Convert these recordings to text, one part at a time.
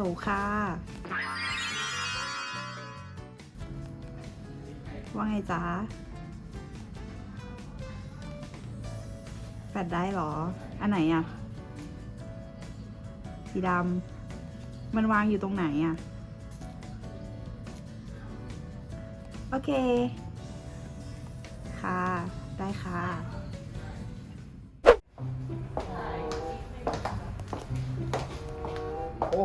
ลค่ะ ว่าไงจ๊ะแปดได้หรอ อันไหนอะสีดำ มันวางอยู่ตรงไหนอะโอเค ค่ะ ได้ค่ะโอ้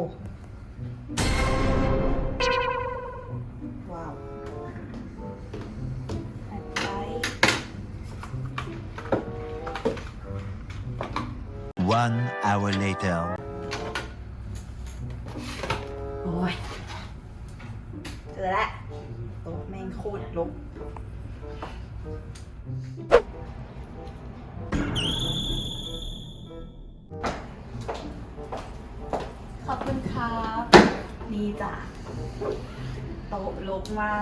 One hour later. โอ้ยเจอแล้วโต๊ะแม่งโคตรลกขอบคุณครับ นี่จ้ะโต๊ะลกมา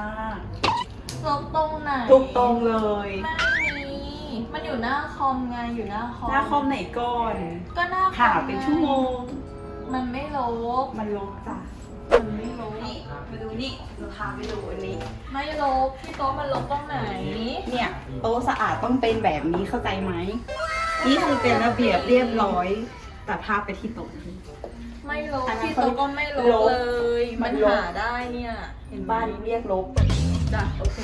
กลบตรงไหนทุกตรงเลย ไม่มีมัน อยู่หน้าคอมไงอยู่หน้าคอมหน้าคอมไหนก่อน ก็หน้าคอมหาเป็นชั่วโมง มันไม่ลบมันลกจ้ะมันไม่ลบนี่มาดูนี่เราพาไปดูอันนี้ ไม่ลบพี่โต๊ะมันลบตรงไหนเนี่ยโต๊ะสะอาดต้องเป็นแบบนี้เข้าใจไหมนี่คือเป็นระเบียบเรียบร้อย แต่ภาพไปที่โต๊ะไม่ลบอันนั้นพี่โต๊ะก็ไม่ลบลบเลย มัมันนลบ หาได้เนี่ย เห็นไหมบ้านเรียกลบจ้ะโอเค